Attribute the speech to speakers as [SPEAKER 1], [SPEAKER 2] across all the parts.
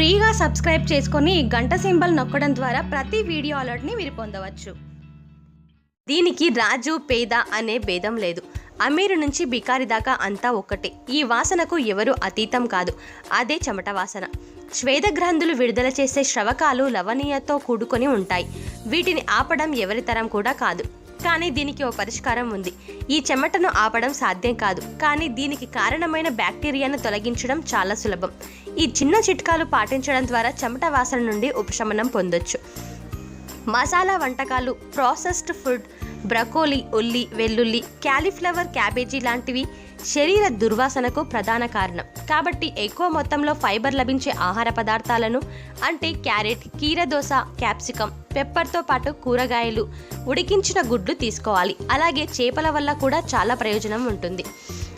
[SPEAKER 1] ఫ్రీగా సబ్స్క్రైబ్ చేసుకొని గంట సింబల్ నొక్కడం ద్వారా ప్రతి వీడియో అలర్ట్ని మీరు పొందవచ్చు. దీనికి రాజు పేద అనే భేదం లేదు. అమీరు నుంచి బికారి దాకా అంతా ఒక్కటే. ఈ వాసనకు ఎవరు అతీతం కాదు. అదే చెమట వాసన. శ్వేదగ్రంథులు విడుదల చేసే శ్రవకాలు లవణీయతో కూడుకొని ఉంటాయి. వీటిని ఆపడం ఎవరి తరం కూడా కాదు. కానీ దీనికి ఓ పరిష్కారం ఉంది. ఈ చెమటను ఆపడం సాధ్యం కాదు. కానీ దీనికి కారణమైన బ్యాక్టీరియాను తొలగించడం చాలా సులభం. ఈ చిన్న చిట్కాలు పాటించడం ద్వారా చెమట వాసన నుండి ఉపశమనం పొందొచ్చు. మసాలా వంటకాలు ప్రాసెస్డ్ ఫుడ్ బ్రకోలీ ఉల్లి వెల్లుల్లి క్యాలీఫ్లవర్ క్యాబేజీ లాంటివి శరీర దుర్వాసనకు ప్రధాన కారణం. కాబట్టి ఎక్కువ మొత్తంలో ఫైబర్ లభించే ఆహార పదార్థాలను అంటే క్యారెట్ కీరదోస క్యాప్సికం పెప్పర్తో పాటు కూరగాయలు ఉడికించిన గుడ్లు తీసుకోవాలి. అలాగే చేపల వల్ల కూడా చాలా ప్రయోజనం ఉంటుంది.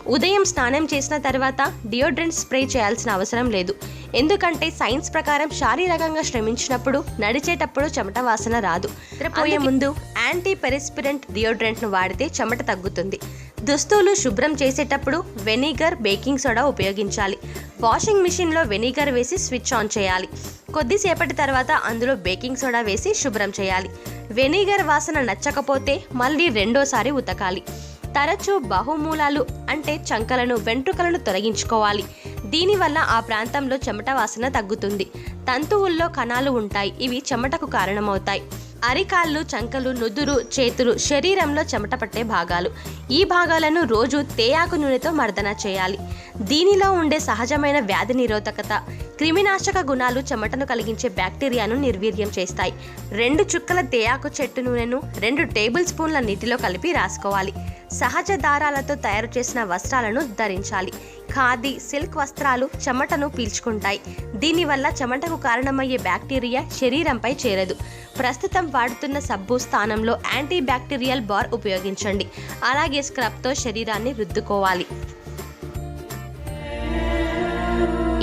[SPEAKER 1] ఉదయం స్నానం చేసిన తర్వాత డియోడ్రెంట్ స్ప్రే చేయాల్సిన అవసరం లేదు. ఎందుకంటే సైన్స్ ప్రకారం శారీరకంగా శ్రమించినప్పుడు నడిచేటప్పుడు చెమట వాసన రాదు. నిద్రపోయే ముందు యాంటీ పెరిస్పిరెంట్ డియోడ్రెంట్ను వాడితే చెమట తగ్గుతుంది. దుస్తులు శుభ్రం చేసేటప్పుడు వెనిగర్ బేకింగ్ సోడా ఉపయోగించాలి. వాషింగ్ మిషన్లో వెనిగర్ వేసి స్విచ్ ఆన్ చేయాలి. కొద్దిసేపటి తర్వాత అందులో బేకింగ్ సోడా వేసి శుభ్రం చేయాలి. వెనిగర్ వాసన నచ్చకపోతే మళ్ళీ రెండోసారి ఉతకాలి. తరచూ బహుమూలాలు అంటే చంకలను వెంట్రుకలను తొలగించుకోవాలి. దీనివల్ల ఆ ప్రాంతంలో చెమట వాసన తగ్గుతుంది. తంతువుల్లో కణాలు ఉంటాయి. ఇవి చెమటకు కారణమవుతాయి. అరికాళ్ళు చంకలు నుదురు చేతులు శరీరంలో చెమట పట్టే భాగాలు. ఈ భాగాలను రోజు తేయాకు నూనెతో మర్దన చేయాలి. దీనిలో ఉండే సహజమైన వ్యాధి నిరోధకత క్రిమినాశక గుణాలు చెమటను కలిగించే బ్యాక్టీరియాను నిర్వీర్యం చేస్తాయి. రెండు చుక్కల తేయాకు చెట్టు నూనెను రెండు టేబుల్ స్పూన్ల నీటిలో కలిపి రాసుకోవాలి. సహజ దారాలతో తయారు చేసిన వస్త్రాలను ధరించాలి. ఖాదీ సిల్క్ వస్త్రాలు చెమటను పీల్చుకుంటాయి. దీనివల్ల చెమటకు కారణమయ్యే బ్యాక్టీరియా శరీరంపై చేరదు. ప్రస్తుతం వాడుతున్న సబ్బు స్థానంలో యాంటీ బ్యాక్టీరియల్ బార్ ఉపయోగించండి. అలాగే స్క్రబ్తో శరీరాన్ని రుద్దుకోవాలి.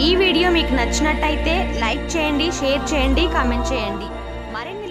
[SPEAKER 1] ఈ వీడియో మీకు నచ్చినట్టయితే లైక్ చేయండి షేర్ చేయండి కామెంట్ చేయండి. మరిన్ని